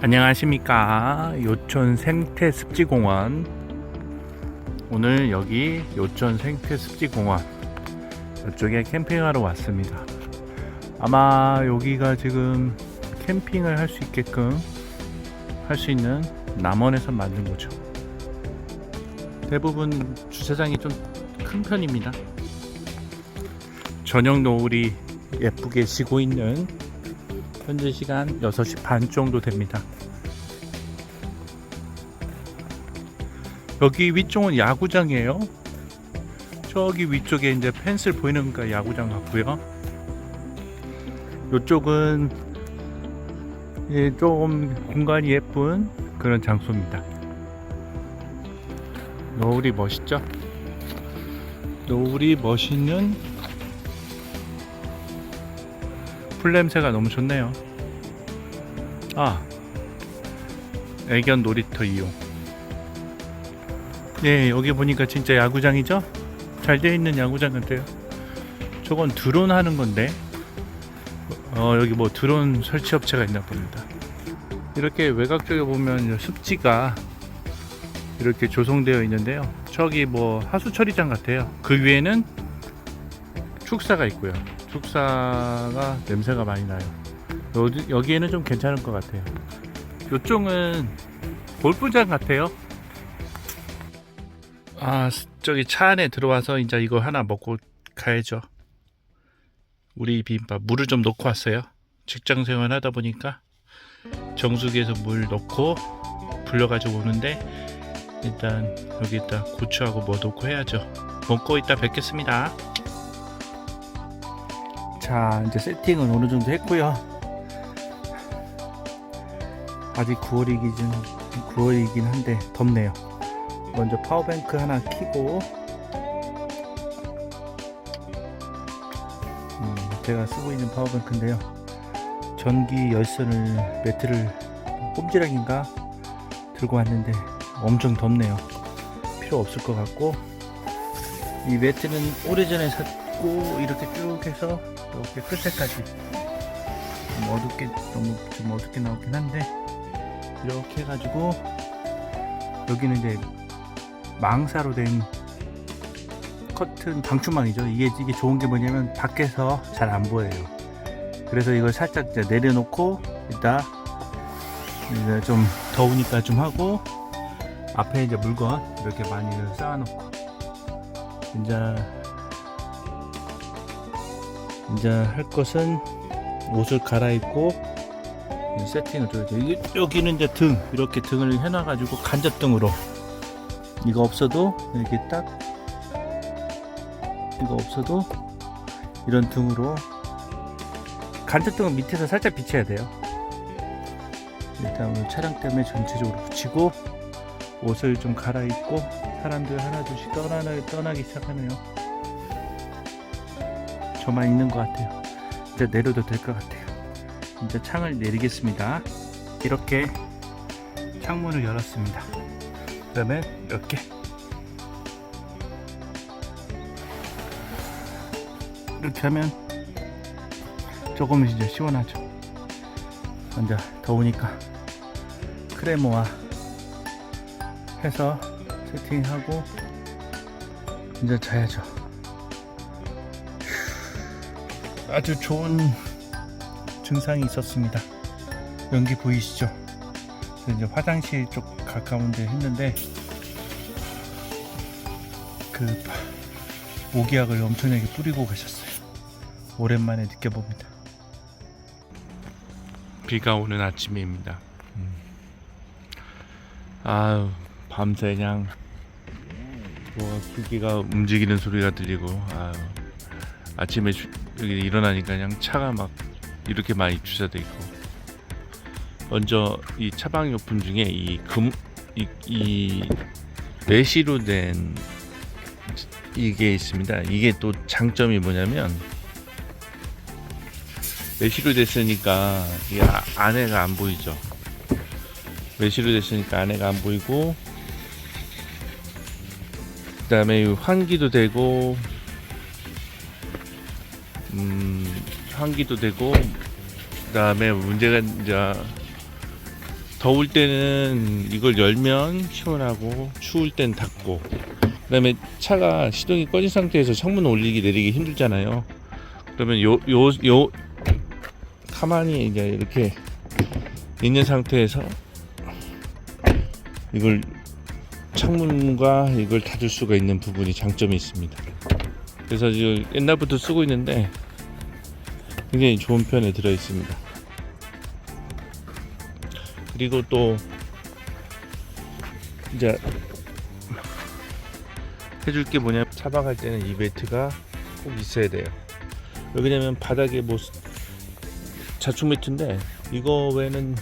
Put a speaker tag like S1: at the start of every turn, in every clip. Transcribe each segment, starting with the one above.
S1: 안녕하십니까. 요촌 생태 습지공원. 오늘 여기 요촌 생태 습지공원 이쪽에 캠핑하러 왔습니다. 아마 여기가 지금 캠핑을 할 수 있게끔 할 수 있는 남원에서 만든 거죠. 대부분 주차장이 좀 큰 편입니다. 저녁 노을이 예쁘게 지고 있는 현재 시간 6시 반 정도 됩니다. 여기 위쪽은 야구장이에요. 저기 위쪽에 이제 펜슬 보이는 거 야구장 같고요. 이쪽은 예, 좀 공간이 예쁜 그런 장소입니다. 노을이 멋있죠? 노을이 멋있는 풀 냄새가 너무 좋네요. 아, 애견 놀이터 이용. 네, 여기 보니까 진짜 야구장이죠? 잘 되어 있는 야구장 같아요. 저건 드론 하는 건데, 어, 여기 뭐 드론 설치 업체가 있나 봅니다. 이렇게 외곽 쪽에 보면 습지가 이렇게 조성되어 있는데요. 저기 뭐 하수 처리장 같아요. 그 위에는 축사가 있고요. 축사가 냄새가 많이 나요. 여기, 여기에는 좀 괜찮을 것 같아요. 이쪽은 골프장 같아요. 아, 저기 차 안에 들어와서 이제 이거 하나 먹고 가야죠. 우리 비빔밥 물을 좀 넣고 왔어요. 직장 생활 하다 보니까 정수기에서 물 넣고 불려가지고 오는데 일단 여기다 고추하고 뭐 넣고 해야죠. 먹고 이따 뵙겠습니다. 자 이제 세팅은 어느 정도 했고요. 아직 9월이긴 9월이긴 한데 덥네요. 먼저 파워뱅크 하나 키고 음, 제가 쓰고 있는 파워뱅크인데요. 전기 열선을 매트를 꼼지락인가 들고 왔는데 엄청 덥네요. 필요 없을 것 같고 이 매트는 오래전에 샀 고 이렇게 쭉 해서 이렇게 끝에까지. 좀 어둡게 너무 좀 어둡게 나오긴 한데 이렇게 해가지고 여기는 이제 망사로 된 커튼 방충망이죠. 이게 이게 좋은 게 뭐냐면 밖에서 잘 안 보여요. 그래서 이걸 살짝 이제 내려놓고 이따 이제 좀 더우니까 좀 하고 앞에 이제 물건 이렇게 많이 쌓아놓고 이제 이제 할 것은 옷을 갈아입고 세팅을. 여기- 여기는 이제 등 이렇게 등을 해놔가지고 간접등으로 이거 없어도 이렇게 딱 이거 없어도 이런 등으로 간접등은 밑에서 살짝 비춰야 돼요. 일단 오늘 촬영 때문에 전체적으로 붙이고 옷을 좀 갈아입고 사람들 하나둘씩 떠나, 떠나기 시작하네요. 저만 있는 것 같아요. 이제 내려도 될 것 같아요. 이제 창을 내리겠습니다. 이렇게 창문을 열었습니다. 그 다음에 이렇게 이렇게 하면 조금 이제 시원하죠. 먼저 더우니까 크레모와 해서 세팅하고 이제 자야죠. 아주 좋은 증상이 있었습니다. 연기 보이시죠? 이제 화장실 쪽 가까운데 했는데 그 모기약을 엄청나게 뿌리고 가셨어요. 오랜만에 느껴봅니다. 비가 오는 아침입니다. 음. 아유 밤새 그냥 뭐 기가 움직이는 소리가 들리고 아유 아침에 주- 여기 일어나니까 그냥 차가 막 이렇게 많이 주차돼 있고 먼저 이 차방용품 중에 이 금 이, 이 내시로 된 이게 있습니다. 이게 또 장점이 뭐냐면 내시로 됐으니까 이 아- 안에가 안 보이죠. 외시로 됐으니까 안에가 안 보이고 그다음에 이 환기도 되고 음 환기도 되고 그다음에 문제가 이제
S2: 더울 때는 이걸 열면 시원하고 추울 땐 닫고 그다음에 차가 시동이 꺼진 상태에서 창문 올리기 내리기 힘들잖아요. 그러면 요 요 요 가만히 이제 이렇게 있는 상태에서 이걸 창문과 이걸 닫을 수가 있는 부분이 장점이 있습니다. 그래서 지금 옛날부터 쓰고 있는데 굉장히 좋은 편에 들어 있습니다. 그리고 또 이제 해줄 게 뭐냐 차박할 때는 이 매트가 꼭 있어야 돼요. 왜냐면 바닥에 뭐 자충 매트인데 이거 외에는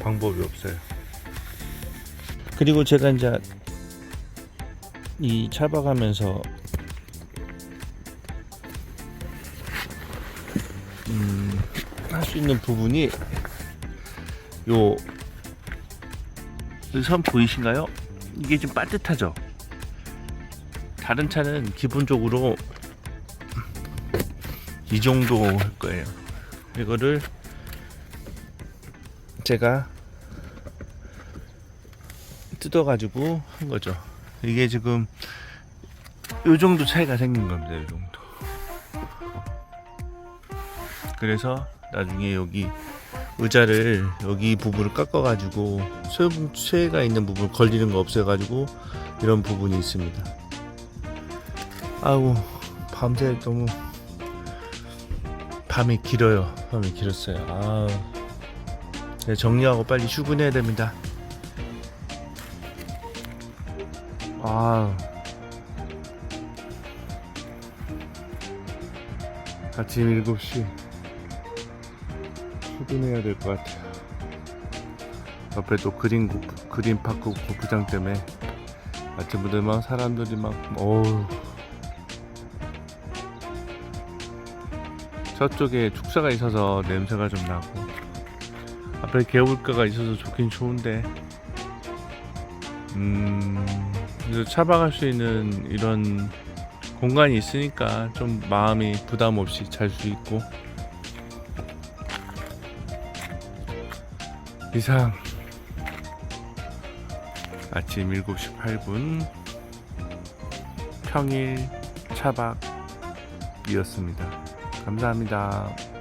S2: 방법이 없어요. 그리고 제가 이제 이 차박하면서 수 있는 부분이 요, 선 보이신가요? 이게 좀 빠듯하죠? 다른 차는 기본적으로 이 정도 할 거예요. 이거를 제가 뜯어가지고 한 거죠. 이게 지금 요 정도 차이가 생긴 겁니다. 요 정도. 그래서 나중에 여기 의자를 여기 부분을 깎아가지고 쇠, 쇠가 있는 부분 걸리는 거 없애가지고 이런 부분이 있습니다. 아우 밤새 너무 밤이 길어요. 밤이 길었어요. 아 네, 정리하고 빨리 출근해야 됩니다. 아 아침 7시 출근해야 될 것 같아요. 옆에 또 그린 고, 그린 파크 골프장 때문에 아침부터 막 사람들이 막 어우. 저쪽에 축사가 있어서 냄새가 좀 나고. 앞에 개울가가 있어서 좋긴 좋은데. 음 차박할 수 있는 이런 공간이 있으니까 좀 마음이 부담 없이 잘 수 있고 이상 아침 7시 8분 평일 차박이었습니다. 감사합니다.